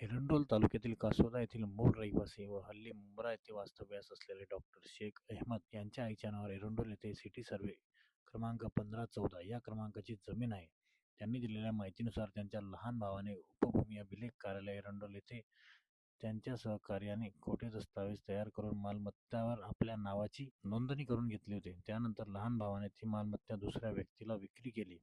एरंडोल तालुक्यातील कासोदा येथील मूळ रहिवासी व हल्ली मुंब्रा येथे वास्तव्यास असलेले डॉक्टर शेख अहमद यांच्या आईच्या नावावर एरंडोल येथे सिटी सर्वे क्रमांक पंधरा चौदा या क्रमांकाची जमीन आहे. त्यांनी दिलेल्या माहितीनुसार त्यांच्या लहान भावाने उपभूमी अभिलेख कार्यालय एरंडोल येथे त्यांच्या सहकार्याने खोटे दस्तावेज तयार करून मालमत्तावर आपल्या नावाची नोंदणी करून घेतली होती. त्यानंतर लहान भावाने ती मालमत्ता दुसऱ्या व्यक्तीला विक्री केली.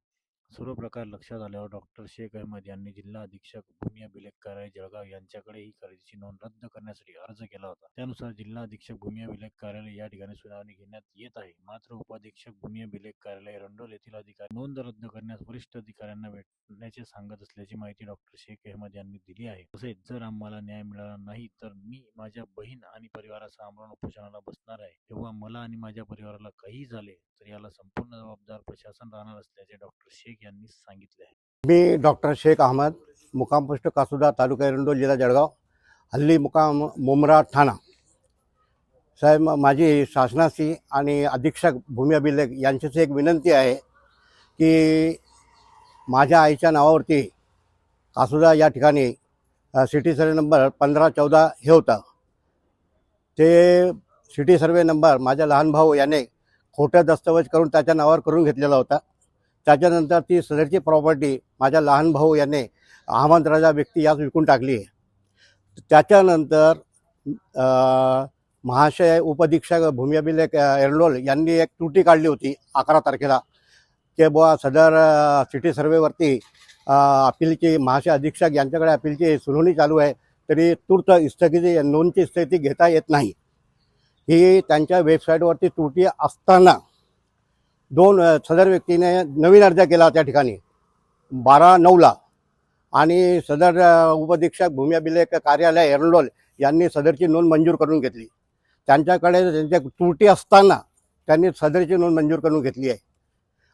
सर्व प्रकार लक्षात आल्यावर डॉक्टर शेख अहमद यांनी जिल्हा अधीक्षक भूमी अभिलेख कार्यालय जळगाव यांच्याकडे ही खरेदीची नोंद रद्द करण्यासाठी अर्ज केला होता. त्यानुसार जिल्हा अधीक्षक भूमी अभिलेख कार्यालय या ठिकाणी सुनावणी घेण्यात येत आहे. मात्र उपाधीक्षक भूमी अभिलेख कार्यालय रंडोल येथील अधिकारी नोंद रद्द करण्यास वरिष्ठ अधिकाऱ्यांना भेटण्याचे सांगत असल्याची माहिती डॉक्टर शेख अहमद यांनी दिली आहे. तसेच जर आम्हाला न्याय मिळाला नाही तर मी माझ्या बहीण आणि परिवारासह आमरण उपोषणाला बसणार आहे. तेव्हा मला आणि माझ्या परिवाराला काही झाले तर याला संपूर्ण जबाबदार प्रशासन राहणार असल्याचे डॉक्टर शेख यांनी सांगितले आहे. मी डॉक्टर शेख अहमद मुक्काम पोस्ट कासुदा तालुका एरंडोल जिल्हा जळगाव हल्ली मुकाम मुमरा ठाणा. साहेब माझी शासनाशी आणि अधीक्षक भूमी अभिलेख यांच्याशी एक विनंती आहे की माझ्या आईच्या नावावरती कासुदा या ठिकाणी सिटी सर्वे नंबर पंधरा चौदा हे होतं. ते सिटी सर्वे नंबर माझ्या लहान भाऊ याने खोटं दस्तऐवज करून त्याच्या नावावर करून घेतलेला होता. त्याच्यानंतर ती सदरची प्रॉपर्टी माझ्या लहान भाऊ याने अहमद राजा व्यक्ती यास विकून टाकली आहे. त्याच्यानंतर महाशय उपधीक्षक भूमी अभिलेख एरलोल यांनी एक त्रुटी काढली होती अकरा तारखेला. की बुवा सदर सिटी सर्वेवरती अपीलची महाशय अधीक्षक यांच्याकडे अपीलची सुनावणी चालू आहे तरी तूर्त स्थगिती नोंदची स्थिती घेता येत नाही. ही त्यांच्या वेबसाईटवरती त्रुटी असताना दोन सदर व्यक्तीने नवीन अर्ज केला त्या ठिकाणी. बारा नऊला आणि सदर अ, उपधीक्षक भूमी अभिलेख कार्यालय एरंडोल यांनी सदरची नोंद मंजूर करून घेतली. त्यांच्याकडे त्यांच्या त्रुटी असताना त्यांनी सदरची नोंद मंजूर करून घेतली आहे.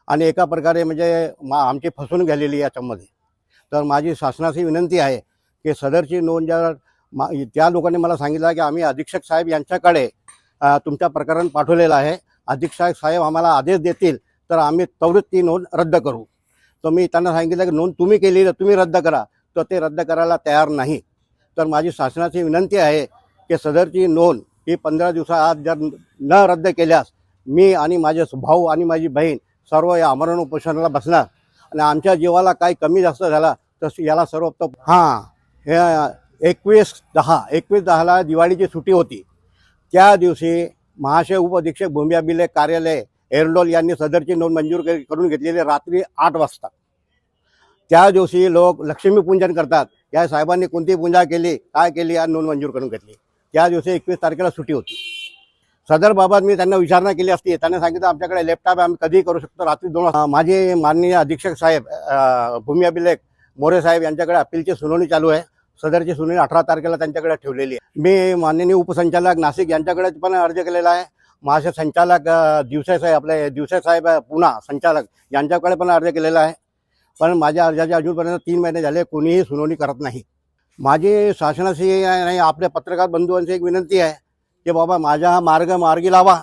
आणि एका प्रकारे म्हणजे मा आमची फसवणूक झालेली आहे याच्यामध्ये. तर माझी शासनाची विनंती आहे की सदरची नोंद ज्या मा त्या लोकांनी मला सांगितलं की आम्ही अधीक्षक साहेब यांच्याकडे तुमच्या प्रकरण पाठवलेलं आहे. अधीक्षक साहेब आम्हाला आदेश देतील तर आम्ही त्वरित ती नोंद रद्द करू. तर मी त्यांना सांगितलं की नोंद तुम्ही केली तर तुम्ही रद्द करा. तर ते रद्द करायला तयार नाही. तर माझी शासनाची विनंती आहे की सदरची नोंद ही पंधरा दिवसाआत जर न रद्द केल्यास मी आणि माझे भाऊ आणि माझी बहीण सर्व या आमरण उपोषणाला बसणार. आणि आमच्या जीवाला काही कमी जास्त झाला तर याला सर्व हां हे एकवीस दहा एकवीस दहाला दिवाळीची सुट्टी होती. त्या दिवशी महाशय उपअधीक्षक भूमी अभिलेख कार्यालय एरडोल यांनी सदरची नोंद मंजूर करून घेतलेली रात्री आठ वाजता. त्या दिवशी लोक लक्ष्मीपूजन करतात. या साहेबांनी कोणती पूजा केली काय केली आणि नोंद मंजूर करून घेतली. त्या दिवशी एकवीस तारखेला सुट्टी होती. सदर बाबत मी त्यांना विचारणा केली असती. त्यांनी सांगितलं आमच्याकडे लॅपटॉप आम्ही कधीही करू शकतो. रात्री दोन माझे माननीय अधीक्षक साहेब भूमी अभिलेख मोरे साहेब यांच्याकडे अपीलची सुनावणी चालू आहे. सदरची सुनावणी अठरा तारखेला त्यांच्याकडे ठेवलेली आहे. मी माननीय उपसंचालक नाशिक यांच्याकडे पण अर्ज केलेला आहे. महाशय संचालक अ, दिवसे साहेब आपले दिवसे साहेब पुन्हा संचालक यांच्याकडे पण अर्ज केलेला आहे. पण माझ्या अर्जाचे अजूनपर्यंत तीन महिने झाले कोणीही सुनावणी करत नाही. माझी शासनाशी आणि आपल्या पत्रकार बंधूंची एक विनंती आहे की बाबा माझा हा मार्ग मार्गी लावा.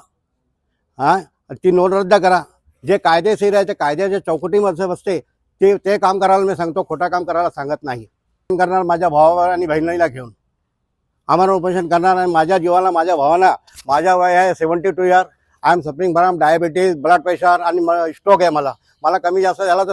हां? ती नोंद रद्द करा. जे कायदेशीर आहे ते कायद्याच्या चौकटीमध्ये बसते. ते ते काम करायला मी सांगतो खोटा काम करायला सांगत नाही. करणार माझ्या भावावर आणि बहिणीला घेऊन. आम्हाला उपोषण करणार आणि माझ्या जीवाला माझ्या भावाला. माझ्या वय आहे seventy two year I am suffering from diabetes blood pressure आणि स्ट्रोक आहे मला. मला कमी जास्त झाला तर